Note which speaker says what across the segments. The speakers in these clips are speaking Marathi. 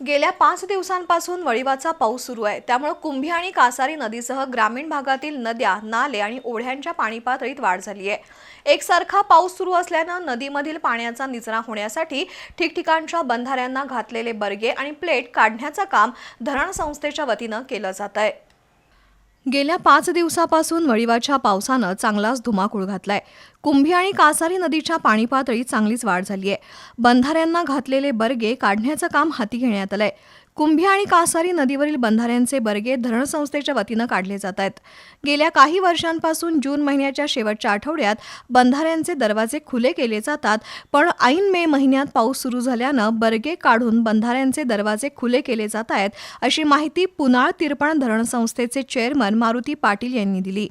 Speaker 1: गेल्या पाच दिवसांपासून वळिवाचा पाऊस सुरू आहे. त्यामुळे कुंभी आणि कासारी नदीसह ग्रामीण भागातील नद्या नाले आणि ओढ्यांच्या पाणी पातळीत वाढ झाली आहे. एकसारखा पाऊस सुरू असल्यानं नदीमधील पाण्याचा निचरा होण्यासाठी ठिकठिकाणच्या बंधाऱ्यांना घातलेले बर्गे आणि प्लेट काढण्याचं काम धरण संस्थेच्या वतीनं केलं जात आहे. गेल्या पाच दिवसापासून वळिवाच्या पावसानं चांगलाच धुमाकूळ घातलाय. कुंभी आणि कासारी नदीच्या पाणी पातळीत चांगलीच वाढ झाली आहे बंधाऱ्यांना घातलेले बर्गे काढण्याचं काम हाती घेण्यात आलंय. कुंभी आणि कासारी नदीवरील बंधाऱ्यांचे बर्गे धरण संस्थेच्या वतीनं काढले जात आहेत. गेल्या काही वर्षांपासून जून महिन्याच्या शेवटच्या आठवड्यात बंधाऱ्यांचे दरवाजे खुले केले जातात पण ऐन मे महिन्यात पाऊस सुरू झाल्यानं बर्गे काढून बंधाऱ्यांचे दरवाजे खुले केले जात आहेत अशी माहिती पुनाळ तिरपण धरण संस्थेचे चेअरमन मारुती पाटील यांनी दिली.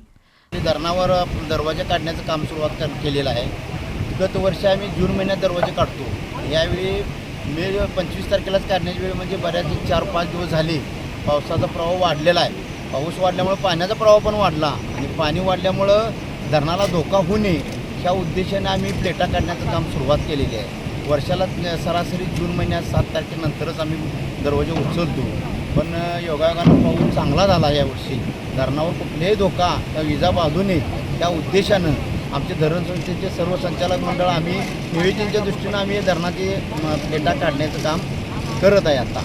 Speaker 2: धरणावर दरवाजे काढण्याचं काम सुरुवात केलेलं आहे. गत वर्षी आम्ही जून महिन्यात दरवाजे काढतो. यावेळी मे पंचवीस तारखेलाच काढण्याच्या वेळी म्हणजे बऱ्याच चार पाच दिवस झाले. पावसाचा प्रवाह वाढलेला आहे. पाऊस वाढल्यामुळं पाण्याचा प्रवाह पण वाढला. आणि पाणी वाढल्यामुळं धरणाला धोका होऊ नये ह्या उद्देशाने आम्ही प्लेटा काढण्याचं काम सुरुवात केलेली आहे. वर्षाला सरासरी जून महिन्यात सात तारखेनंतरच आम्ही दरवाजे उचलतो. पण योगायोगानं पाऊस चांगला झाला यावर्षी धरणावर कुठलेही धोका त्या विजा बाजू नये. त्या उद्देशानं आमचे धरण संस्थेचे सर्व संचालक मंडळ आम्ही नियोजनच्या दृष्टीनं आम्ही धरणाचे डेटा काढण्याचं काम करत आहे आता.